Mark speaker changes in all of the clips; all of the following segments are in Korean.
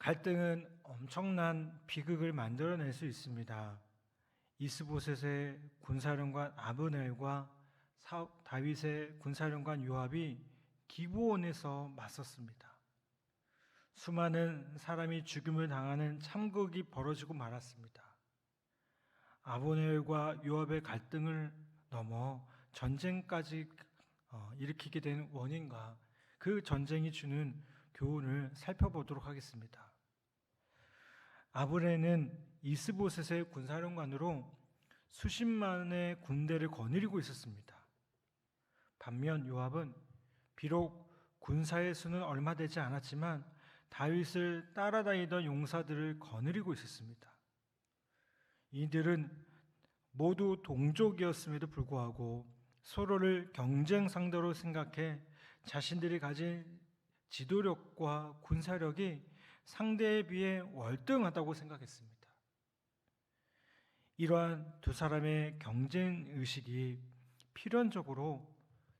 Speaker 1: 갈등은 엄청난 비극을 만들어낼 수 있습니다. 이스보셋의 군사령관 아브넬과 사- 다윗의 군사령관 요압이 기브온에서 맞섰습니다. 수많은 사람이 죽임을 당하는 참극이 벌어지고 말았습니다. 아브넬과 요압의 갈등을 넘어 전쟁까지 어, 일으키게 된 원인과 그 전쟁이 주는 교훈을 살펴보도록 하겠습니다. 아브넬은 이스보셋의 군사령관으로 수십만의 군대를 거느리고 있었습니다. 반면 요압은 비록 군사의 수는 얼마 되지 않았지만 다윗을 따라다니던 용사들을 거느리고 있었습니다. 이들은 모두 동족이었음에도 불구하고 서로를 경쟁 상대로 생각해 자신들이 가진 지도력과 군사력이 상대에 비해 월등하다고 생각했습니다. 이러한 두 사람의 경쟁 의식이 필연적으로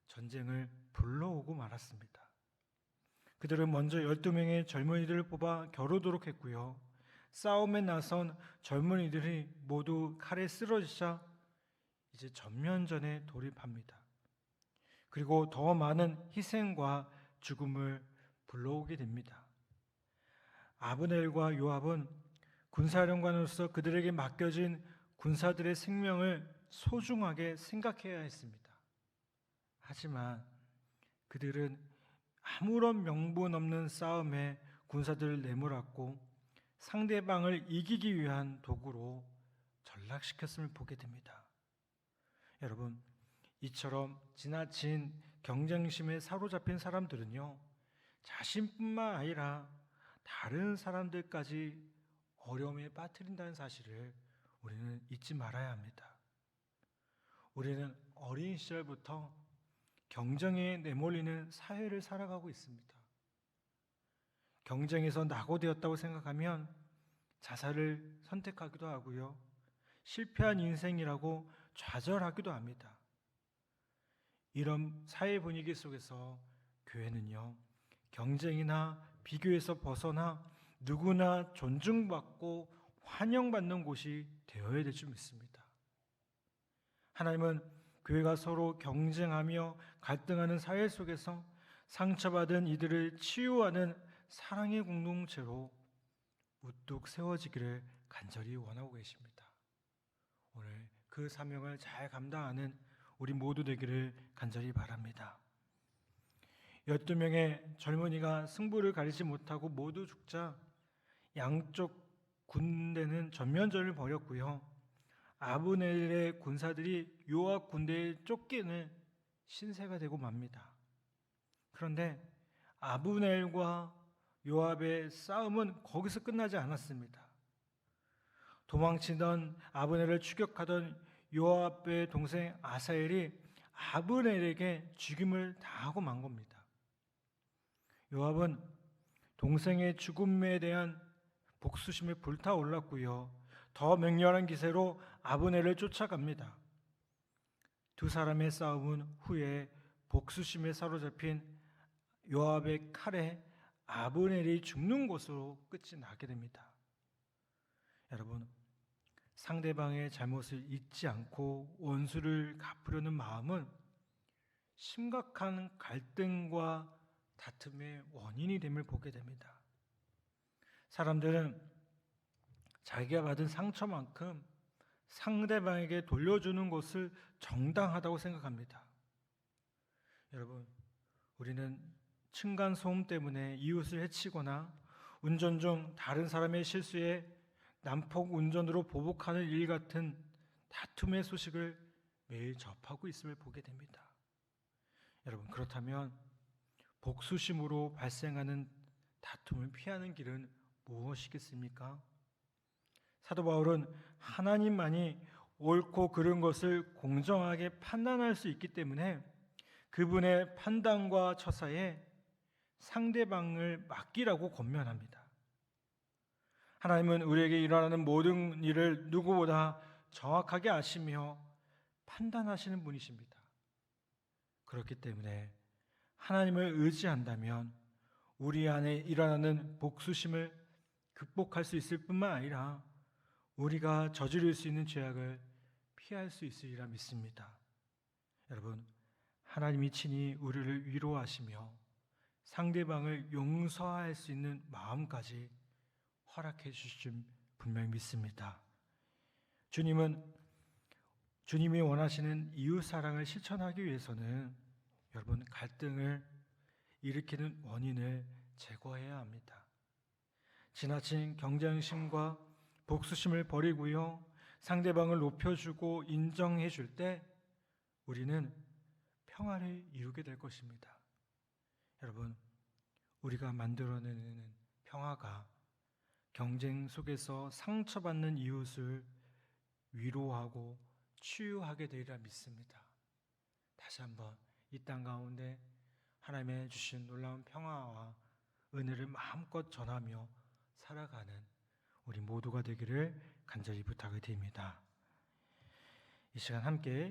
Speaker 1: 전쟁을 불러오고 말았습니다. 그들은 먼저 12명의 젊은이들을 뽑아 겨루도록 했고요. 싸움에 나선 젊은이들이 모두 칼에 쓰러지자 이제 전면전에 돌입합니다. 그리고 더 많은 희생과 죽음을 불러오게 됩니다. 아브넬과 요압은 군사령관으로서 그들에게 맡겨진 군사들의 생명을 소중하게 생각해야 했습니다. 하지만 그들은 아무런 명분 없는 싸움에 군사들을 내몰았고 상대방을 이기기 위한 도구로 전락시켰음을 보게 됩니다. 여러분, 이처럼 지나친 경쟁심에 사로잡힌 사람들은요, 자신뿐만 아니라 다른 사람들까지 어려움에 빠뜨린다는 사실을 우리는 잊지 말아야 합니다. 우리는 어린 시절부터 경쟁에 내몰리는 사회를 살아가고 있습니다. 경쟁에서 낙오되었다고 생각하면 자살을 선택하기도 하고요. 실패한 인생이라고 좌절하기도 합니다. 이런 사회 분위기 속에서 교회는요, 경쟁이나 비교에서 벗어나 누구나 존중받고 환영받는 곳이 되어야 될 줄 믿습니다. 하나님은 교회가 서로 경쟁하며 갈등하는 사회 속에서 상처받은 이들을 치유하는 사랑의 공동체로 우뚝 세워지기를 간절히 원하고 계십니다. 오늘 그 사명을 잘 감당하는 우리 모두 되기를 간절히 바랍니다. 12명의 젊은이가 승부를 가리지 못하고 모두 죽자 양쪽 군대는 전면전을 벌였고요. 아브넬의 군사들이 요압 군대에 쫓기는 신세가 되고 맙니다. 그런데 아브넬과 요압의 싸움은 거기서 끝나지 않았습니다. 도망치던 아브넬을 추격하던 요압의 동생 아사엘이 아브넬에게 죽임을 당하고 만 겁니다. 요압은 동생의 죽음에 대한 복수심에 불타올랐고요. 더 맹렬한 기세로 아브넬을 쫓아갑니다. 두 사람의 싸움은 후에 복수심에 사로잡힌 요압의 칼에 아브넬이 죽는 것으로 끝이 나게 됩니다. 여러분, 상대방의 잘못을 잊지 않고 원수를 갚으려는 마음은 심각한 갈등과 다툼의 원인이 됨을 보게 됩니다. 사람들은 자기가 받은 상처만큼 상대방에게 돌려주는 것을 정당하다고 생각합니다. 여러분, 우리는 층간 소음 때문에 이웃을 해치거나 운전 중 다른 사람의 실수에 난폭 운전으로 보복하는 일 같은 다툼의 소식을 매일 접하고 있음을 보게 됩니다. 여러분, 그렇다면 복수심으로 발생하는 다툼을 피하는 길은 무엇이겠습니까? 사도 바울은 하나님만이 옳고 그른 것을 공정하게 판단할 수 있기 때문에 그분의 판단과 처사에 상대방을 맡기라고 권면합니다. 하나님은 우리에게 일어나는 모든 일을 누구보다 정확하게 아시며 판단하시는 분이십니다. 그렇기 때문에 하나님을 의지한다면 우리 안에 일어나는 복수심을 극복할 수 있을 뿐만 아니라 우리가 저지를 수 있는 죄악을 피할 수 있으리라 믿습니다. 여러분, 하나님이 친히 우리를 위로하시며 상대방을 용서할 수 있는 마음까지 허락해 주실 분명히 믿습니다. 주님은 주님이 원하시는 이웃 사랑을 실천하기 위해서는 여러분 갈등을 일으키는 원인을 제거해야 합니다. 지나친 경쟁심과 복수심을 버리고요. 상대방을 높여주고 인정해 줄 때 우리는 평화를 이루게 될 것입니다. 여러분, 우리가 만들어내는 평화가 경쟁 속에서 상처받는 이웃을 위로하고 치유하게 되리라 믿습니다. 다시 한번 이 땅 가운데 하나님의 주신 놀라운 평화와 은혜를 마음껏 전하며 살아가는 우리 모두가 되기를 간절히 부탁을 드립니다. 이 시간 함께